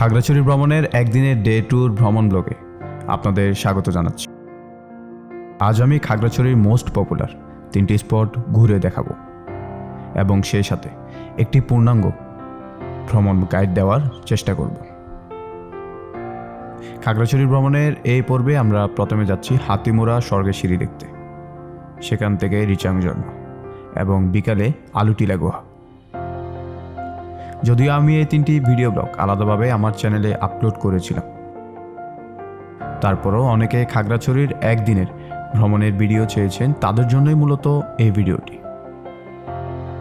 খাগড়াছড়ি ভ্রমণের একদিনের day tour ভ্রমণ ব্লগে আপনাদের স্বাগত জানাচ্ছি। আজ আমি খাগড়াছড়ির মোস্ট পপুলার তিনটি স্পট ঘুরে দেখাবো এবং সেই সাথে একটি পূর্ণাঙ্গ ভ্রমণ গাইড দেওয়ার চেষ্টা করব। খাগড়াছড়ি ভ্রমণের এই পর্বে আমরা প্রথমে যাচ্ছি হাতিমোড়া স্বর্গের সিঁড়ি দেখতে। সেখান থেকে রিচাং ঝর্ণা এবং বিকালে আলুটিলা গুহা। যদিও আমি এই তিনটি ভিডিও ব্লগ আলাদাভাবে আমার চ্যানেলে আপলোড করেছিলাম। তারপরও অনেকে খাগড়াছড়ির একদিনের ভ্রমণের ভিডিও চেয়েছেন, তাদের জন্যই মূলত এই ভিডিওটি।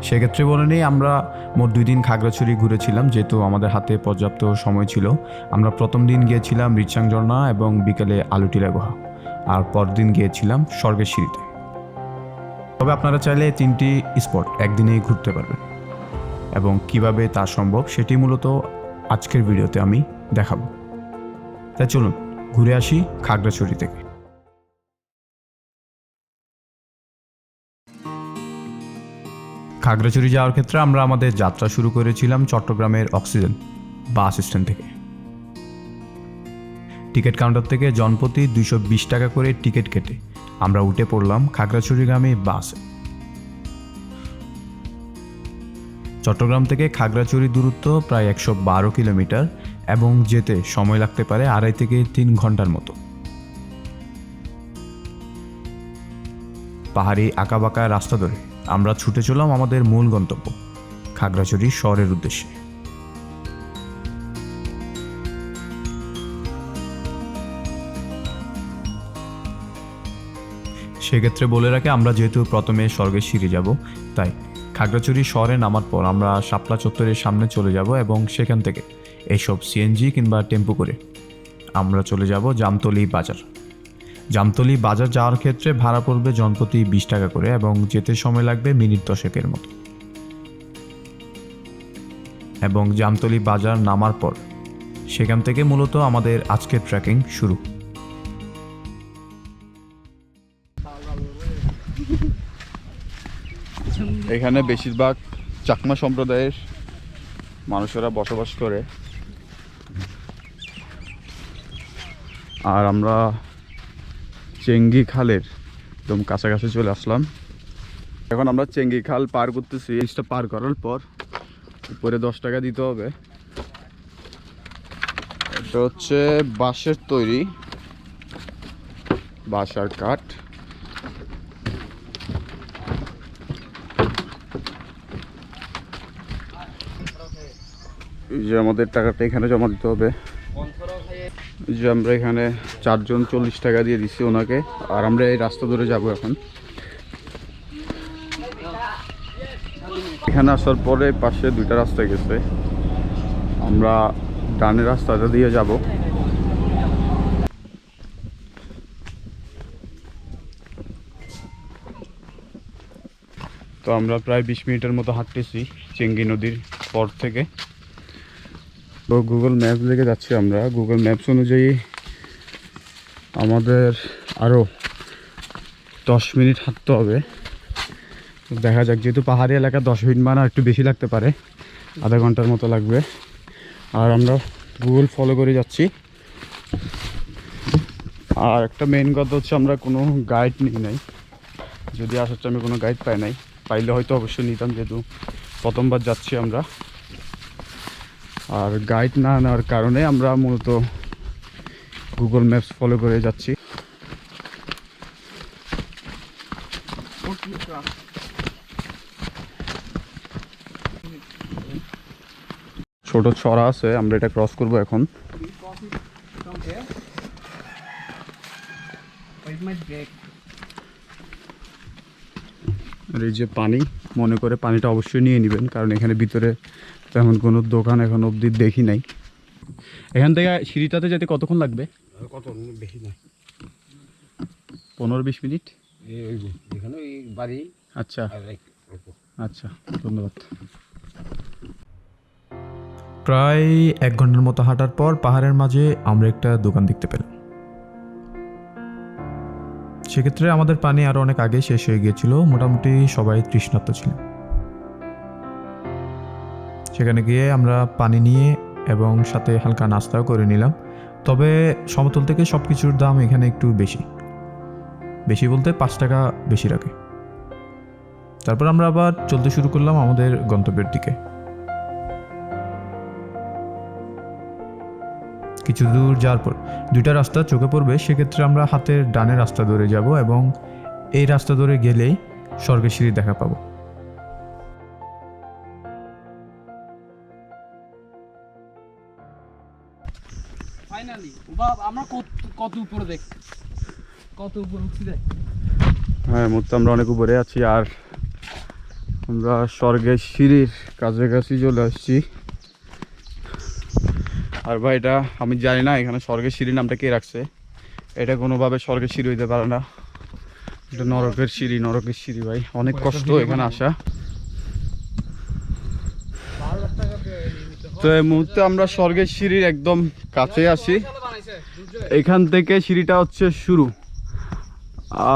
সেক্ষেত্রে বলে নেই, আমরা মোট দুই দিন খাগড়াছড়ি ঘুরেছিলাম, যেহেতু আমাদের হাতে পর্যাপ্ত সময় ছিল। আমরা প্রথম দিন গিয়েছিলাম রিচাং ঝর্ণা এবং বিকেলে আলুটিলা গুহা আর পরদিন গিয়েছিলাম স্বর্গের সিঁড়িতে। তবে আপনারা চাইলে তিনটি স্পট একদিনেই ঘুরতে পারবেন। এবং কীভাবে তা সম্ভব সেটি মূলত আজকের ভিডিওতে আমি দেখাবো। তাই চলুন, ঘুরে আসি খাগড়াছড়ি থেকে। খাগড়াছড়ি যাওয়ার ক্ষেত্রে আমরা আমাদের যাত্রা শুরু করেছিলাম চট্টগ্রামের অক্সিজেন বাস স্ট্যান্ড থেকে। টিকিট কাউন্টার থেকে জনপ্রতি দুইশো বিশ টাকা করে টিকিট কেটে আমরা উঠে পড়লাম খাগড়াছড়িগামী বাসে। চট্টগ্রাম থেকে খাগড়াছড়ি দূরত্ব প্রায় একশো বারো কিলোমিটার এবং যেতে সময় লাগতে পারে আড়াই থেকে তিন ঘণ্টার মতো। পাহাড়ি আঁকাবাঁকা রাস্তা ধরে আমরা ছুটে চললাম আমাদের মূল গন্তব্য, খাগড়াছড়ি শহরের উদ্দেশ্যে। সেক্ষেত্রে বলে রাখি, আমরা যেহেতু প্রথমে স্বর্গের সিঁড়ি যাব, তাই খাগড়াছড়ি শহরে নামার পর আমরা শাপলা চত্বরের সামনে চলে যাব এবং সেখান থেকে এইসব সিএনজি কিংবা টেম্পো করে আমরা চলে যাব জামতলি বাজার। জামতলি বাজার যাওয়ার ক্ষেত্রে ভাড়া পড়বে জনপ্রতি বিশ টাকা করে এবং যেতে সময় লাগবে মিনিট দশেকের মতো। এবং জামতলি বাজার নামার পর সেখান থেকে মূলত আমাদের আজকের ট্রেকিং শুরু। এখানে বেশিরভাগ চাকমা সম্প্রদায়ের মানুষেরা বসবাস করে। আর আমরা চেঙ্গি খালের একদম কাছাকাছি চলে আসলাম। এখন আমরা চেঙ্গি খাল পার করতেছি। জিনিসটা পার করার পর উপরে দশ টাকা দিতে হবে। এটা হচ্ছে বাঁশের তৈরি বাঁশ আর কাঠ। যে আমাদের টাকাটা এখানে জমা দিতে হবে। যে আমরা এখানে চারজন চল্লিশ টাকা দিয়ে দিচ্ছি ওনাকে। আর আমরা এই রাস্তা ধরে যাব এখন। এখানে আসার পরে পাশে দুইটা রাস্তা গেছে। আমরা ডানের রাস্তাটা দিয়ে যাব। তো আমরা প্রায় বিশ মিনিটের মতো হাঁটতেছি চেঙ্গি নদীর পর থেকে। তো গুগল ম্যাপস দেখে যাচ্ছি আমরা। গুগল ম্যাপস অনুযায়ী আমাদের আরও দশ মিনিট হাঁটতে হবে। দেখা যাক, যেহেতু পাহাড়ি এলাকা, দশ মিনিট মানে একটু বেশি লাগতে পারে। আধা ঘণ্টার মতো লাগবে। আর আমরা গুগল ফলো করে যাচ্ছি। আর একটা মেইন কথা হচ্ছে আমরা কোনো গাইড নিই নাই। যদি আসার আমি কোনো গাইড পাই নাই, পাইলে হয়তো অবশ্যই নিতাম, যেহেতু প্রথমবার যাচ্ছি আমরা। আর গাইড না নেওয়ার কারণে আমরা মূলত গুগল ম্যাপস ফলো করে যাচ্ছি। ছোট ছড়া আছে, আমরা এটা ক্রস করব এখন। এই যে পানি। মনে করে পানিটা অবশ্যই নিয়ে নেবেন কারণ এখানে ভিতরে তেমন কোনো দোকান এখন অবধি দেখি নাই। এখান থেকে সিঁড়িটাতে যেতে কতক্ষণ লাগবে? কত বেশি না পনেরো বিশ মিনিট? বাড়ি। আচ্ছা। আচ্ছা ধন্যবাদ। প্রায় এক ঘণ্টার মতো হাঁটার পর পাহাড়ের মাঝে আমরা একটা দোকান দেখতে পেলাম। সেক্ষেত্রে আমাদের পানি আরও অনেক আগে শেষ হয়ে গিয়েছিল, মোটামুটি সবাই তৃষ্ণার্ত ছিল সেখানে গিয়ে আমরা পানি নিয়ে এবং সাথে হালকা নাস্তাও করে নিলাম। তবে সমতল থেকে সব কিছুর দাম এখানে একটু বেশি। বেশি বলতে পাঁচ টাকা বেশি রাখে তারপর আমরা আবার চলতে শুরু করলাম আমাদের গন্তব্যের দিকে। কিছু দূর যাওয়ার পর দুইটা রাস্তা চোখে পড়বে সেক্ষেত্রে আমরা হাতের ডানে রাস্তা ধরে যাব এবং এই রাস্তা ধরে গেলেই স্বর্গের সিঁড়ি দেখা পাবো। ফাইনালি বাপ আমরা কত কত উপরে দেখ কত উপরে উঠছি দেখ। হ্যাঁ মুহূর্তে আমরা অনেক উপরে আছি আর আমরা স্বর্গের সিঁড়ির কাছাকাছি চলে আসছি। আর ভাই এটা আমি জানি না এখানে স্বর্গের সিঁড়ি নামটা কে রাখছে? এটা কোনোভাবে স্বর্গের সিঁড়ি হইতে পারে না। এটা নরকের সিঁড়ি নরকের সিঁড়ি ভাই। অনেক কষ্ট এখানে আসা। তো এই মুহূর্তে আমরা স্বর্গের সিঁড়ির একদম কাছে আছি। বানাইছে এখান থেকে সিঁড়িটা হচ্ছে শুরু।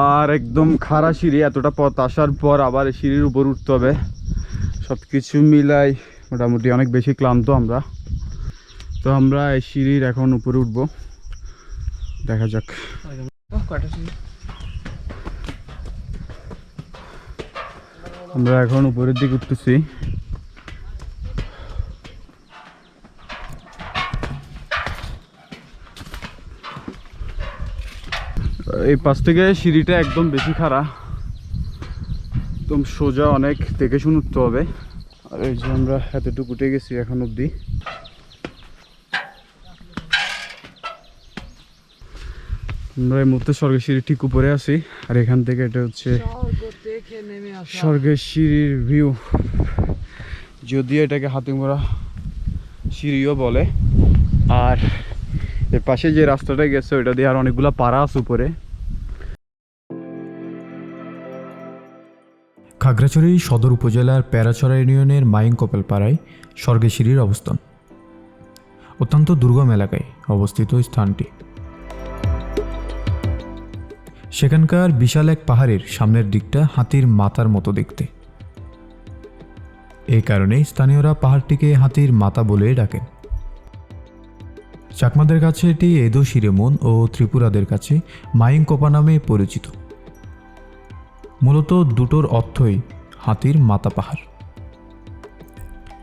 আর একদম খাড়া সিঁড়ি এতটা পথ আসার পর আবার এই সিঁড়ির উপর উঠতে হবে। সব কিছু মিলাই মোটামুটি অনেক বেশি ক্লান্ত আমরা। তো আমরা এই সিঁড়ির এখন উপরে উঠবো। দেখা যাক। আমরা এখন উপরের দিকে উঠতেছি। এই পাশ থেকে সিঁড়িটা একদম বেশি খারাপ একদম সোজা অনেক দেখে শুনে উঠতে হবে। আর এই যে আমরা এতটুকু উঠে গেছি এখন অবধি। আমরা এই মুহূর্তে স্বর্গের সিঁড়ি ঠিক উপরে আছি, আর এখান থেকে এটা হচ্ছে স্বর্গের সিঁড়ির ভিউ যদিও এটাকে হাতিমোড়া সিঁড়িও বলে, আর এর পাশে যে রাস্তাটা গেছে, ওইটা দিয়ে আর অনেকগুলো পাড়া আছে উপরে। খাগড়াছড়ি সদর উপজেলার প্যারাছড়া ইউনিয়নের মাইং কপেলপাড়ায় স্বর্গেশিরির অবস্থান। অত্যন্ত দুর্গম এলাকায় অবস্থিত স্থানটি। সেখানকার বিশাল এক পাহাড়ের সামনের দিকটা হাতির মাথার মতো দেখতে। এই কারণে স্থানীয়রা পাহাড়টিকে হাতির মাথা বলে ডাকেন। চাকমাদের কাছে এটি এদো শিরেমন ও ত্রিপুরাদের কাছে মাইং কোপা নামে পরিচিত। মূলত দুটোর অর্থই হাতির মাতা পাহাড়।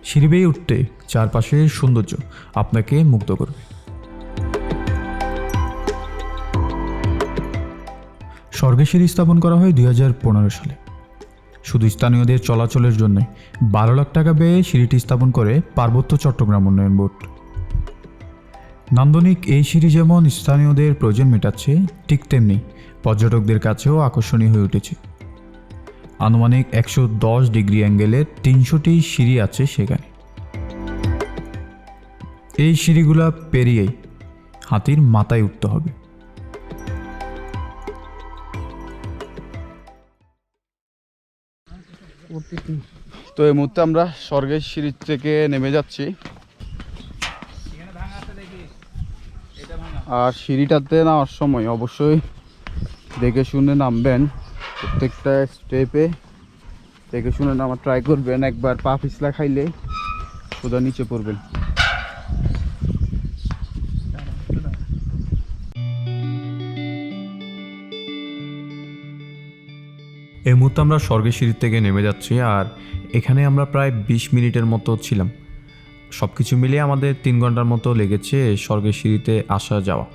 সিঁড়ি উঠতে চারপাশের সৌন্দর্য আপনাকে মুগ্ধ করবে। স্বর্গে সিঁড়ি স্থাপন করা হয় দুই হাজার পনেরো সালে। শুধু স্থানীয়দের চলাচলের জন্য বারো লাখ টাকা ব্যয়ে সিঁড়িটি স্থাপন করে পার্বত্য চট্টগ্রাম উন্নয়ন বোর্ড। নান্দনিক এই সিঁড়ি যেমন স্থানীয়দের প্রয়োজন মেটাচ্ছে, ঠিক তেমনি পর্যটকদের কাছেও আকর্ষণীয় হয়ে উঠেছে। আনুমানিক একশো দশ ডিগ্রি অ্যাঙ্গেলের তিনশোটি সিঁড়ি আছে সেখানে। এই সিঁড়িগুলা পেরিয়েই হাতির মাথায় উঠতে হবে। তো এই মুহূর্তে আমরা স্বর্গের সিঁড়ির থেকে নেমে যাচ্ছি। আর সিঁড়িটাতে নামার সময় অবশ্যই দেখে শুনে নামবেন। প্রত্যেকটা স্টেপে দেখে শুনে নামার ট্রাই করবেন। একবার পা পিছলা খাইলে সোজা নিচে পড়বেন। এই মুহূর্তে আমরা স্বর্গের সিঁড়ি থেকে নেমে যাচ্ছি আর এখানে আমরা প্রায় বিশ মিনিটের মতো ছিলাম। সব কিছু মিলিয়ে আমাদের তিন ঘণ্টার মতো লেগেছে স্বর্গের সিঁড়িতে আসা যাওয়া।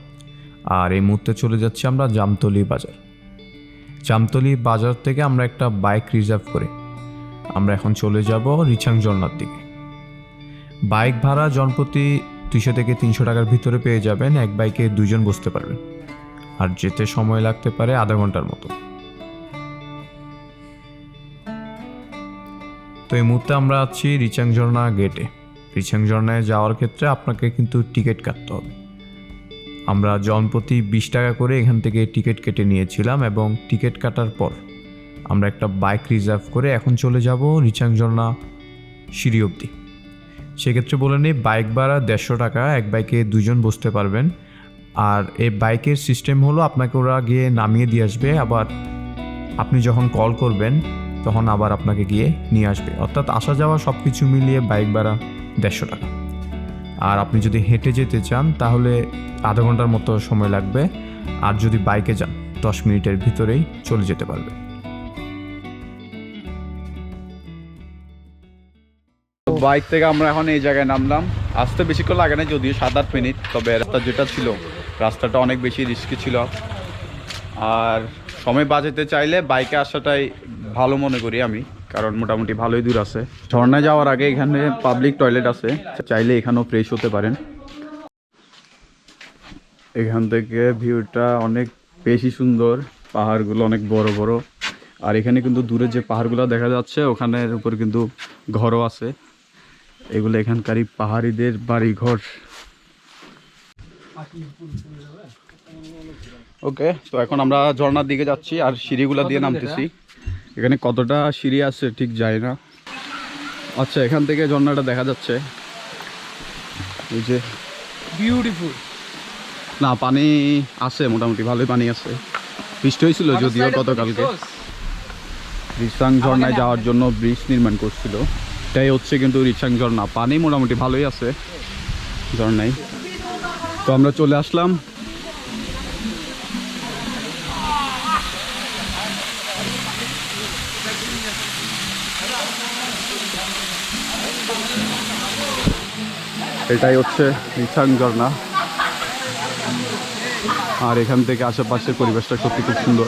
আর এই মুহূর্তে চলে যাচ্ছি আমরা জামতলি বাজার। জামতলি বাজার থেকে আমরা একটা বাইক রিজার্ভ করে। আমরা এখন চলে যাব রিচাং ঝর্নার দিকে। বাইক ভাড়া জনপ্রতি দুশো থেকে তিনশো টাকার ভিতরে পেয়ে যাবেন। এক বাইকে দুজন বসতে পারবেন। আর যেতে সময় লাগতে পারে আধা ঘণ্টার মতো। এই মুহূর্তে আমরা আছি রিচাং ঝর্ণা গেটে রিচাং ঝর্ণায় যাওয়ার ক্ষেত্রে আপনাকে কিন্তু টিকিট কাটতে হবে। আমরা জনপ্রতি বিশ টাকা করে এখান থেকে টিকিট কেটে নিয়েছিলাম এবং টিকিট কাটার পর আমরা একটা বাইক রিজার্ভ করে এখন চলে যাব রিচাং ঝর্ণা সিঁড়ি অবধি। সেক্ষেত্রে বলে নিই, বাইক ভাড়া দেড়শো টাকা, এক বাইকে দুজন বসতে পারবেন। আর এই বাইকের সিস্টেম হলো আপনাকে ওরা গিয়ে নামিয়ে দিয়ে আসবে। আবার আপনি যখন কল করবেন তখন আবার আপনাকে গিয়ে নিয়ে আসবে। অর্থাৎ আসা যাওয়া সব কিছু মিলিয়ে বাইক ভাড়া দেড়শো টাকা। আর আপনি যদি হেঁটে যেতে চান, তাহলে আধা ঘণ্টার মতো সময় লাগবে। আর যদি বাইকে যান, দশ মিনিটের ভিতরেই চলে যেতে পারবে। বাইক থেকে আমরা এখন এই জায়গায় নামলাম। আসতে বেশিক্ষণ লাগে না যদিও সাত আট মিনিট, তবে রাস্তা যেটা ছিল, রাস্তাটা অনেক বেশি রিস্কি ছিল। আর সময় বাঁচাতে চাইলে বাইকে আসাটাই ভালো মনে করি আমি, কারণ মোটামুটি ভালোই দূর আছে। ঝর্ণায় যাওয়ার আগে এখানে পাবলিক টয়লেট আছে, চাইলে এখানেও ফ্রেশ হতে পারেন। এখান থেকে ভিউটা অনেক বেশি সুন্দর, পাহাড়গুলো অনেক বড় বড়। আর এখানে কিন্তু দূরে যে পাহাড়গুলো দেখা যাচ্ছে, ওখানের উপর কিন্তু ঘরও আছে। এগুলো এখানকারই পাহাড়িদের বাড়ি ঘর ওকে তো এখন আমরা ঝর্ণার দিকে যাচ্ছি আর সিঁড়িগুলো দিয়ে নামতেছি। এখানে কতটা সিঁড়ি আছে ঠিক যায় না। আচ্ছা এখান থেকে ঝর্ণাটা দেখা যাচ্ছে। এই যে বিউটিফুল না পানি আছে মোটামুটি ভালোই পানি আছে। বৃষ্টি হয়েছিল যদিও গতকালকে। রিসাং ঝর্ণায় যাওয়ার জন্য ব্রিজ নির্মাণ করছিল। এটাই হচ্ছে কিন্তু রিসাং ঝর্ণা। পানি মোটামুটি ভালোই আছে ঝর্ণায়। তো আমরা চলে আসলাম এটাই হচ্ছে রিসাং ঝর্ণা আর এখান থেকে আশেপাশের পরিবেশটা সত্যি খুব সুন্দর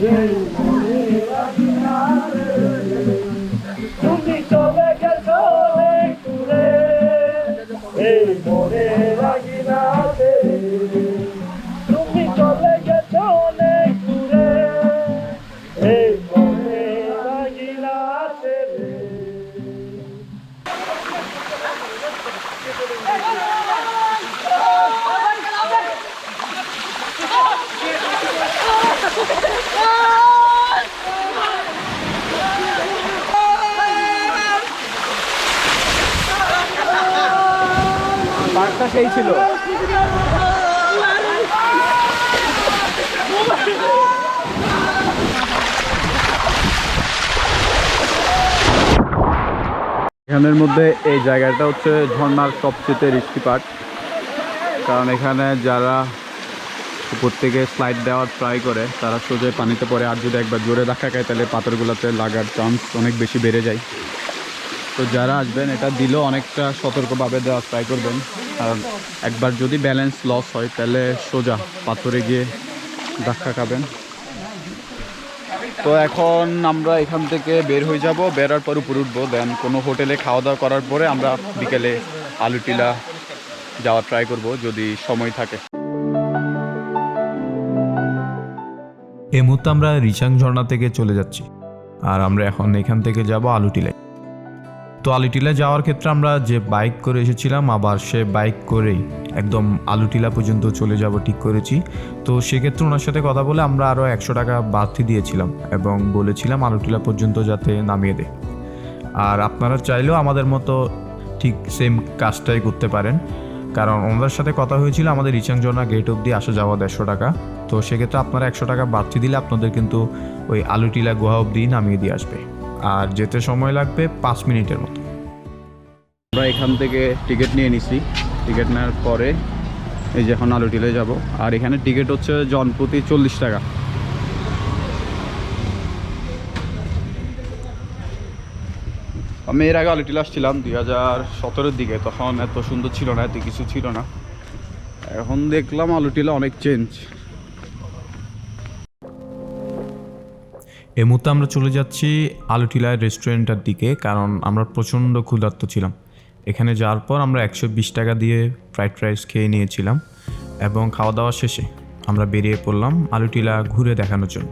এই এখানের মধ্যে এই জায়গাটা হচ্ছে ঝর্ণার সবচেয়ে রিস্কি পার্ট কারণ এখানে যারা উপর থেকে স্লাইড দেওয়ার ট্রাই করে, তারা সোজা পানিতে পড়ে। আর যদি একবার জোরে ধাক্কা খায়, তাহলে পাথরগুলোতে লাগার চান্স অনেক বেশি বেড়ে যায়। তো যারা আসবেন, এটা দিলেও অনেকটা সতর্কভাবে দেওয়ার ট্রাই করবেন। কারণ একবার যদি ব্যালেন্স লস হয়, তাহলে সোজা পাথরে গিয়ে ধাক্কা খাবেন। তো এখন আমরা এখান থেকে বের হয়ে যাব বেরার পর উপরে উঠবো। দেন কোনো হোটেলে খাওয়া দাওয়া করার পরে আমরা বিকেলে আলু টিলা যাওয়ার ট্রাই করব, যদি সময় থাকে। এই মুহূর্তে আমরা রিচাং ঝর্ণা থেকে চলে যাচ্ছি। আর আমরা এখন এখান থেকে যাব আলুটিলায়। তো আলুটিলা যাওয়ার ক্ষেত্রে আমরা যে বাইক করে এসেছিলাম, আবার সে বাইক করেই একদম আলুটিলা পর্যন্ত চলে যাব, ঠিক করেছি। তো সেক্ষেত্রে ওনার সাথে কথা বলে আমরা আরও একশো টাকা বাড়তি দিয়েছিলাম এবং বলেছিলাম আলুটিলা পর্যন্ত যাতে নামিয়ে দেয়। আর আপনারা চাইলেও আমাদের মতো ঠিক সেম কাজটাই করতে পারেন। কারণ ওনাদের সাথে কথা হয়েছিল আমাদের রিচাংজনা গেট অবধি আসা যাওয়া দেড়শো টাকা। তো সেক্ষেত্রে আপনারা একশো টাকা বাড়তি দিলে আপনাদের কিন্তু ওই আলুটিলা গুহা অবধি নামিয়ে দিয়ে আসবে। আর যেতে সময় লাগবে পাঁচ মিনিটের মতো। আমরা এখান থেকে টিকিট নিয়ে নিছি। টিকিট নেওয়ার পরে এই যে এখন আলু টিলে যাব। আর এখানে টিকিট হচ্ছে জনপ্রতি চল্লিশ টাকা। আমি এর আগে আলিটিল আসছিলাম দুই হাজার সতেরোর দিকে। তখন এত সুন্দর ছিল না, এত কিছু ছিল না। এখন দেখলাম আলুটিলা অনেক চেঞ্জ এই মুহূর্তে আমরা চলে যাচ্ছি আলুটিলা রেস্টুরেন্টের দিকে, কারণ আমরা প্রচণ্ড ক্ষুধার্ত ছিলাম। এখানে যাওয়ার পর আমরা একশো বিশ টাকা দিয়ে ফ্রাইড রাইস খেয়ে নিয়েছিলাম এবং খাওয়া দাওয়া শেষে আমরা বেরিয়ে পড়লাম আলুটিলা ঘুরে দেখানোর জন্য।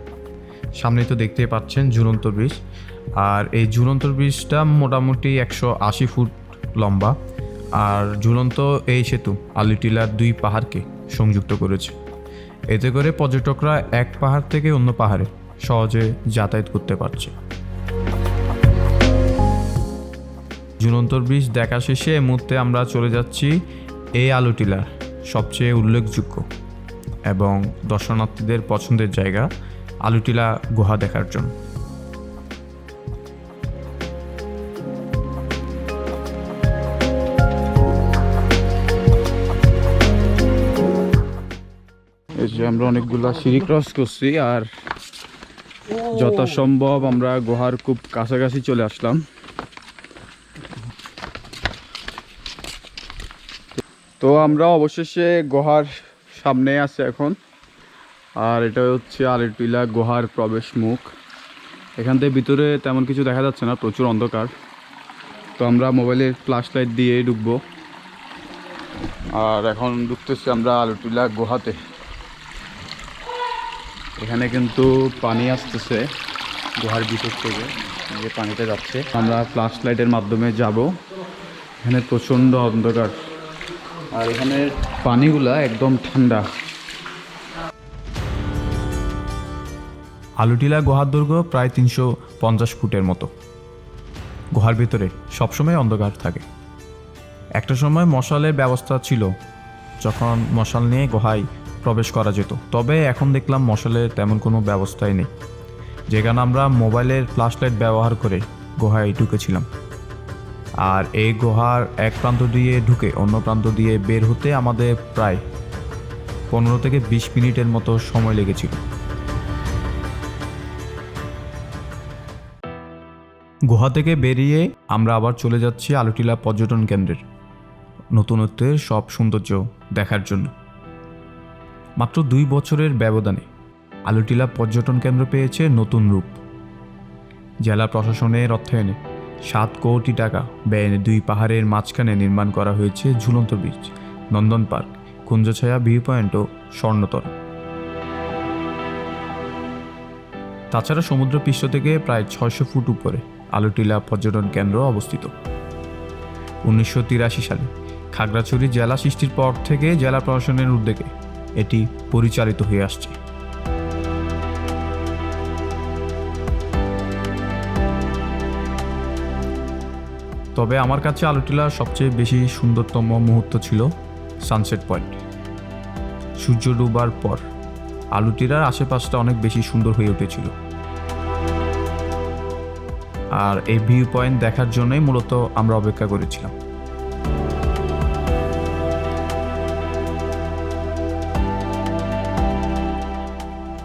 সামনে তো দেখতেই পাচ্ছেন ঝুলন্ত ব্রিজ, আর এই ঝুলন্ত ব্রিজটা মোটামুটি একশো আশি ফুট লম্বা, আর ঝুলন্ত এই সেতু আলুটিলার দুই পাহাড়কে সংযুক্ত করেছে। এতে করে পর্যটকরা এক পাহাড় থেকে অন্য পাহাড়ে সহজে যাতায়াত করতে পারছে। ঝুলন্তর ব্রিজ দেখা শেষে এই মুহূর্তে আমরা চলে যাচ্ছি এই আলুটিলার, সবচেয়ে উল্লেখযোগ্য এবং দর্শনার্থীদের পছন্দের জায়গা, আলুটিলা গুহা দেখার জন্য। আমরা অনেকগুলা সিঁড়ি ক্রস করছি আর যথাসম্ভব আমরা গুহার খুব কাছাকাছি চলে আসলাম। তো আমরা অবশেষে গুহার সামনে আছে এখন। আর এটা হচ্ছে আলিটিলা গুহার প্রবেশ মুখ। এখান থেকে ভিতরে তেমন কিছু দেখা যাচ্ছে না, প্রচুর অন্ধকার। তো আমরা মোবাইলের ফ্ল্যাশ লাইট দিয়ে ঢুকবো। আর এখন ঢুকতেছি আমরা আলুটিলা গুহাতে। এখানে কিন্তু পানি আসতেছে, গুহার ভিতর থেকে যে পানিতে যাচ্ছে। আমরা ফ্ল্যাশ লাইটের মাধ্যমে যাব। এখানে প্রচণ্ড অন্ধকার। আর এখানে পানিগুলা একদম ঠান্ডা। আলুটিলা গুহার দৈর্ঘ্য প্রায় তিনশো পঞ্চাশ ফুটের মতো। গুহার ভিতরে সবসময় অন্ধকার থাকে। একটা সময় মশালের ব্যবস্থা ছিল। যখন মশাল নিয়ে গুহায় প্রবেশ করা যেত। তবে এখন দেখলাম মশালের তেমন কোনো ব্যবস্থাই নেই। যেখানে আমরা মোবাইলের ফ্ল্যাশ লাইট ব্যবহার করে গুহায় ঢুকেছিলাম। আর এই গুহার এক প্রান্ত দিয়ে ঢুকে অন্য প্রান্ত দিয়ে বের হতে আমাদের প্রায় পনেরো থেকে বিশ মিনিটের মতো সময় লেগেছিল। গুহা থেকে বেরিয়ে আমরা আবার চলে যাচ্ছি আলুটিলা পর্যটন কেন্দ্রের নতুনত্বের সব সৌন্দর্য দেখার জন্য। মাত্র দুই বছরের ব্যবধানে আলুটিলা পর্যটন কেন্দ্র পেয়েছে নতুন রূপ। জেলা প্রশাসনের অর্থায়নে সাত কোটি টাকা ব্যয়ে দুই পাহাড়ের মাঝখানে নির্মাণ করা হয়েছে ঝুলন্ত bridge, Nandan park, Kunjachhaya, view point ও স্বর্ণতর। তাছাড়া সমুদ্রপৃষ্ঠ থেকে প্রায় ছয়শো ফুট উপরে আলুটিলা পর্যটন কেন্দ্র অবস্থিত। উনিশশো তিরাশি সালে খাগড়াছড়ি জেলা সৃষ্টির পর থেকে জেলা প্রশাসনের উদ্যোগে এটি পরিচালিত হয়ে আসছে। তবে আমার কাছে আলুটিলার সবচেয়ে বেশি সুন্দরতম মুহূর্ত ছিল সানসেট পয়েন্ট সূর্য ডুবার পর আলুটিলার আশেপাশটা অনেক বেশি সুন্দর হয়ে উঠেছিল। আর এই ভিউ পয়েন্ট দেখার জন্যই মূলত আমরা অপেক্ষা করেছিলাম।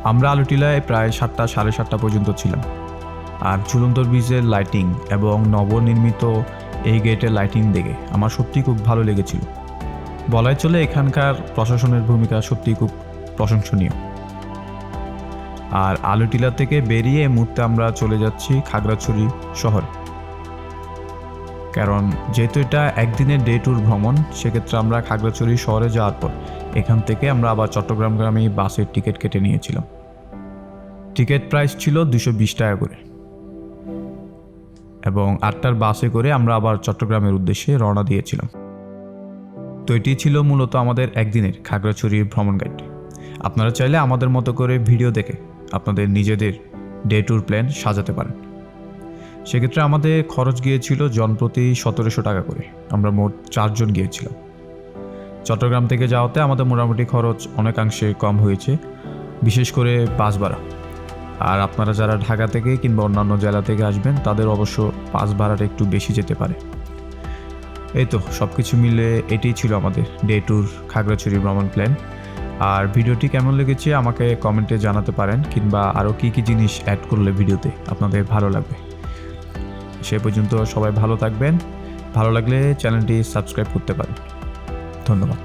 আমরা আলুটিলায় প্রায় সাতটা, সাড়ে সাতটা পর্যন্ত ছিলাম। আর ঝুলন্ত ব্রিজের লাইটিং এবং নবনির্মিত এই গেটের লাইটিং দেখে আমার সত্যি খুব ভালো লেগেছিল। বলাই চলে এখানকার প্রশাসনের ভূমিকা সত্যি খুব প্রশংসনীয়। আর আলুটিলা থেকে বেরিয়ে মুহূর্তে আমরা চলে যাচ্ছি খাগড়াছড়ি শহরে। কারণ যেহেতু এটা একদিনের ডে ট্যুর ভ্রমণ, সেক্ষেত্রে আমরা খাগড়াছড়ি শহরে যাওয়ার পর এখান থেকে আমরা আবার চট্টগ্রামগামী বাসের টিকিট কেটে নিয়েছিলাম। টিকিট প্রাইস ছিল দুশো বিশ টাকা করে। এবং আটটার বাসে করে আমরা আবার চট্টগ্রামের উদ্দেশ্যে রওনা দিয়েছিলাম। তো এটি ছিল মূলত আমাদের একদিনের খাগড়াছড়ির ভ্রমণ গাইড আপনারা চাইলে আমাদের মতো করে ভিডিও দেখে আপনাদের নিজেদের ডে ট্যুর প্ল্যান সাজাতে পারেন। সেক্ষেত্রে আমাদের খরচ গিয়েছিল জনপ্রতি সতেরোশো টাকা করে। আমরা মোট চারজন গিয়েছিলাম। চট্টগ্রাম থেকে যাওয়াতে আমাদের মোটামুটি খরচ অনেকাংশে কম হয়েছে, বিশেষ করে বাস ভাড়া আর আপনারা যারা ঢাকা থেকে কিংবা অন্যান্য জেলা থেকে আসবেন, তাদের অবশ্য বাস ভাড়াটা একটু বেশি যেতে পারে। এই তো সব কিছু মিলে এটাই ছিল আমাদের ডে ট্যুর খাগড়াছড়ি ভ্রমণ প্ল্যান আর ভিডিওটি কেমন লেগেছে আমাকে কমেন্টে জানাতে পারেন, কিংবা আরও কী কী জিনিস অ্যাড করলে ভিডিওতে আপনাদের ভালো লাগবে। সে পর্যন্ত সবাই ভালো থাকবেন। ভালো লাগলে চ্যানেলটি সাবস্ক্রাইব করতে পারেন। ধন্যবাদ